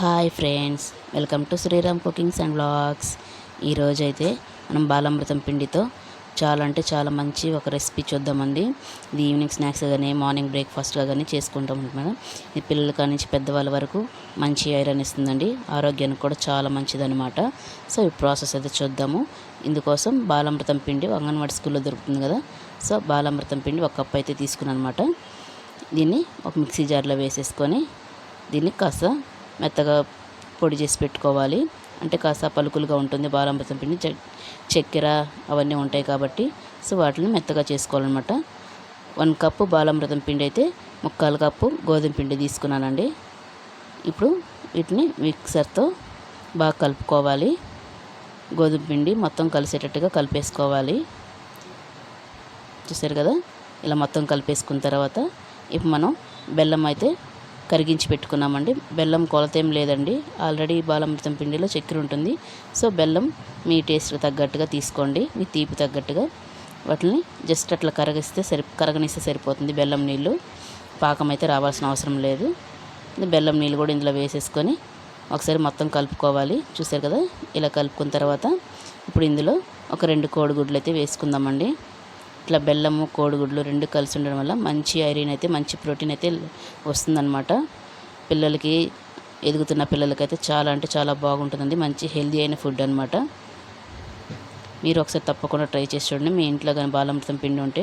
Hi friends welcome to Sriram cookings and blogs ఈరోజు అయితే మనం బాలామృతం పిండితో చాలా అంటే చాలా మంచి ఒక రెసిపీ చూద్దామండి. ఇది ఈవినింగ్ స్నాక్స్ కానీ మార్నింగ్ బ్రేక్ఫాస్ట్గా కానీ చేసుకుంటాం మేడం. ఇది పిల్లల కాడి నుంచి పెద్దవాళ్ళ వరకు మంచి ఐరన్ ఇస్తుందండి. ఆరోగ్యానికి కూడా చాలా మంచిదనమాట సో ఈ ప్రాసెస్ అయితే చూద్దాము. ఇందుకోసం బాలామృతం పిండి అంగన్వాడి స్కూల్లో దొరుకుతుంది కదా. సో బాలామృతం పిండి ఒక కప్ అయితే తీసుకున్నాను అనమాట దీన్ని ఒక మిక్సీ జార్లో వేసేసుకొని దీన్ని కాస్త మెత్తగా పొడి చేసి పెట్టుకోవాలి. అంటే కాస్త పలుకులుగా ఉంటుంది. బాలామృతం పిండి చె చక్కెర అవన్నీ ఉంటాయి కాబట్టి సో వాటిని మెత్తగా చేసుకోవాలన్నమాట. వన్ కప్పు బాలామృతం పిండి అయితే ముక్కాలు కప్పు గోధుమ పిండి తీసుకున్నానండి. ఇప్పుడు వీటిని మిక్సర్తో బాగా కలుపుకోవాలి. గోధుమ పిండి మొత్తం కలిసేటట్టుగా కలిపేసుకోవాలి. చూసారు కదా? ఇలా మొత్తం కలిపేసుకున్న తర్వాత ఇప్పుడు మనం బెల్లం అయితే కరిగించి పెట్టుకున్నామండి. బెల్లం కొలత ఏం లేదండి. ఆల్రెడీ బాలామృతం పిండిలో చక్కెర ఉంటుంది. సో బెల్లం మీ టేస్ట్ తగ్గట్టుగా తీసుకోండి. మీ తీపి తగ్గట్టుగా. వాటిని జస్ట్ అట్లా కరగిస్తే సరి కరగనిస్తే సరిపోతుంది బెల్లం నీళ్ళు. పాకం అయితే రావాల్సిన అవసరం లేదు. బెల్లం నీళ్ళు కూడా ఇందులో వేసేసుకొని ఒకసారి మొత్తం కలుపుకోవాలి. చూసారు కదా? ఇలా కలుపుకున్న తర్వాత ఇప్పుడు ఇందులో ఒక రెండు కోడిగుడ్లు అయితే వేసుకుందామండి. ఇట్లా బెల్లము కోడిగుడ్లు రెండు కలిసి ఉండడం వల్ల మంచి ఐరన్ అయితే మంచి ప్రోటీన్ అయితే వస్తుందన్నమాట. పిల్లలకి ఎదుగుతున్న పిల్లలకైతే చాలా అంటే చాలా బాగుంటుందండి. మంచి హెల్దీ అయిన ఫుడ్ అనమాట మీరు ఒకసారి తప్పకుండా ట్రై చేసి చూడండి. మీ ఇంట్లో కానీ బాలమృతం పిండి ఉంటే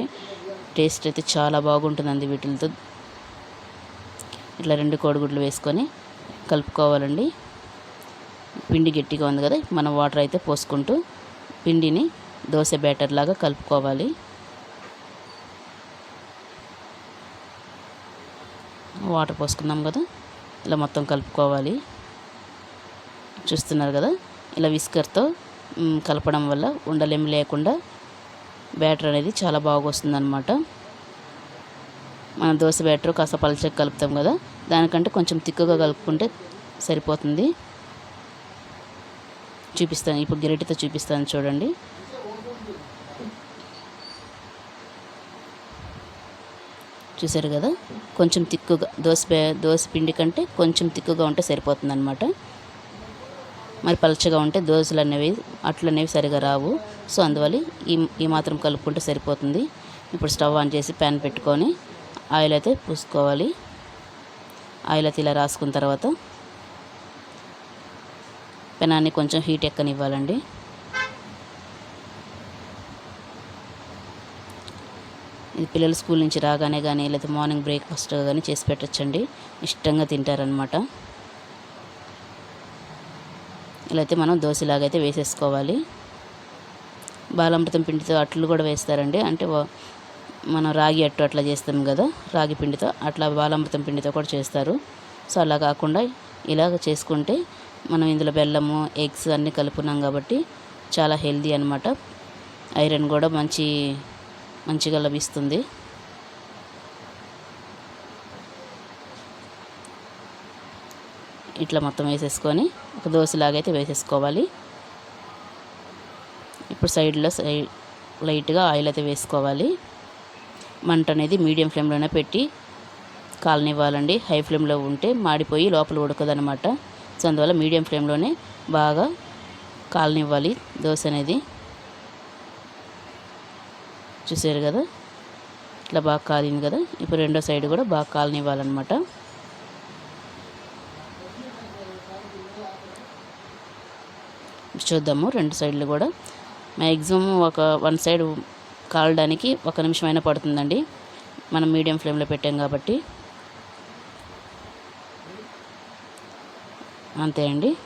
టేస్ట్ అయితే చాలా బాగుంటుందండి వీటితో ఇట్లా రెండు కోడిగుడ్లు వేసుకొని కలుపుకోవాలండి. పిండి గట్టిగా ఉంది కదా మనం వాటర్ అయితే పోసుకుంటూ పిండిని దోశ బ్యాటర్ లాగా కలుపుకోవాలి. వాటర్ పోసుకున్నాం కదా. ఇలా మొత్తం కలుపుకోవాలి. చూస్తున్నారు కదా? ఇలా విస్కర్తో కలపడం వల్ల ఉండలేమి లేకుండా బ్యాటర్ అనేది చాలా బాగా వస్తుందన్నమాట. మన దోశ బ్యాటర్ కాస్త పలచగా కలుపుతాం కదా? దానికంటే కొంచెం తిక్కుగా కలుపుకుంటే సరిపోతుంది. చూపిస్తాను ఇప్పుడు గిరటితో చూపిస్తాను చూడండి. చూసారు కదా? కొంచెం తిక్కుగా దోశ దోశ పిండి కంటే కొంచెం తిక్కుగా ఉంటే సరిపోతుంది అనమాట మరి పలచగా ఉంటే దోశలు అనేవి అట్లు అనేవి సరిగా రావు. సో అందువల్ల ఈ ఈ మాత్రం కలుపుకుంటే సరిపోతుంది. ఇప్పుడు స్టవ్ ఆన్ చేసి ప్యాన్ పెట్టుకొని ఆయిల్ అయితే పూసుకోవాలి. ఆయిల్ అయితే ఇలా రాసుకున్న తర్వాత పెనాన్ని కొంచెం హీట్ ఎక్కనివ్వాలండి. ఇది పిల్లలు స్కూల్ నుంచి రాగానే కానీ లేదా మార్నింగ్ బ్రేక్ఫాస్ట్ కానీ చేసి పెట్టచ్చండి. ఇష్టంగా తింటారనమాట ఇలా అయితే మనం దోశలాగైతే వేసేసుకోవాలి. బాలామృతం పిండితో అట్లు కూడా వేస్తారండి. అంటే మనం రాగి అట్టు అట్లా చేస్తాం కదా రాగి పిండితో అట్లా బాలామృతం పిండితో కూడా చేస్తారు. సో అలా కాకుండా ఇలాగ చేసుకుంటే మనం ఇందులో బెల్లము ఎగ్స్ అన్నీ కలుపున్నాం కాబట్టి చాలా హెల్దీ అనమాట ఐరన్ కూడా మంచి మంచిగా లభిస్తుంది. ఇట్లా మొత్తం వేసేసుకొని ఒక దోశలాగైతే వేసేసుకోవాలి. ఇప్పుడు సైడ్లో సైడ్ లైట్గా ఆయిల్ అయితే వేసుకోవాలి. మంట అనేది మీడియం ఫ్లేమ్లోనే పెట్టి కాలనివ్వాలండి. హై ఫ్లేమ్లో ఉంటే మాడిపోయి లోపల ఉడకదనమాట సో అందువల్ల మీడియం ఫ్లేమ్లోనే బాగా కాలనివ్వాలి దోశ అనేది. చూసారు కదా? ఇట్లా బాగా కాలింది కదా? ఇప్పుడు రెండో సైడ్ కూడా బాగా కాలనివ్వాలన్నమాట. చూద్దాము రెండు సైడ్లు కూడా. మ్యాక్సిమం ఒక వన్ సైడ్ కాలడానికి ఒక నిమిషం అయినా పడుతుందండి. మనం మీడియం ఫ్లేమ్లో పెట్టాం కాబట్టి. అంతే అండి.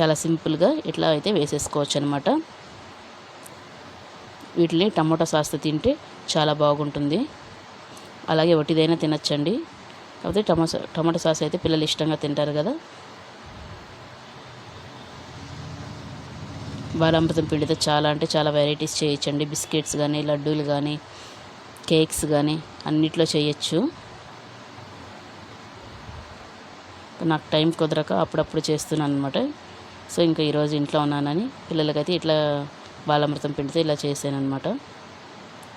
చాలా సింపుల్గా ఇట్లా అయితే వేసేసుకోవచ్చు అనమాట వీటిని టమాటో సాస్తో తింటే చాలా బాగుంటుంది. అలాగే ఒకటిదైనా తినచ్చండి. కాకపోతే టమాటో టమాటో సాస్ అయితే పిల్లలు ఇష్టంగా తింటారు కదా. బాలామృతం పిండితో చాలా అంటే చాలా వెరైటీస్ చేయొచ్చండి. బిస్కెట్స్ కానీ లడ్డూలు కానీ కేక్స్ కానీ అన్నిట్లో చేయొచ్చు. నాకు టైం కుదరక అప్పుడప్పుడు చేస్తున్నాను అనమాట సో ఇంకా ఈరోజు ఇంట్లో ఉన్నానని పిల్లలకైతే ఇట్లా బాలామృతం పిండితో ఇలా చేశాను అనమాట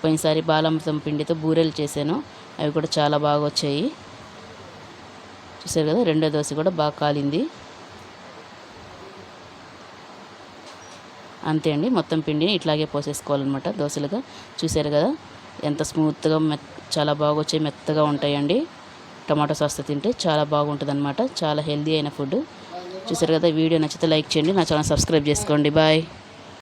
పోయినసారి బాలామృతం పిండితో బూరెలు చేశాను. అవి కూడా చాలా బాగా వచ్చాయి. చూసారు కదా రెండో దోశ కూడా బాగా కాలింది. అంతే అండి మొత్తం పిండిని ఇట్లాగే పోసేసుకోవాలన్నమాట దోశలుగా. చూసారు కదా ఎంత స్మూత్గా మె చాలా బాగా వచ్చాయి మెత్తగా ఉంటాయండి. టమాటో సాస్తో తింటే చాలా బాగుంటుంది అనమాట చాలా హెల్దీ అయిన ఫుడ్. చూసారు కదా వీడియో నచ్చితే లైక్ చేయండి నా ఛానల్ సబ్స్క్రైబ్ చేసుకోండి బాయ్.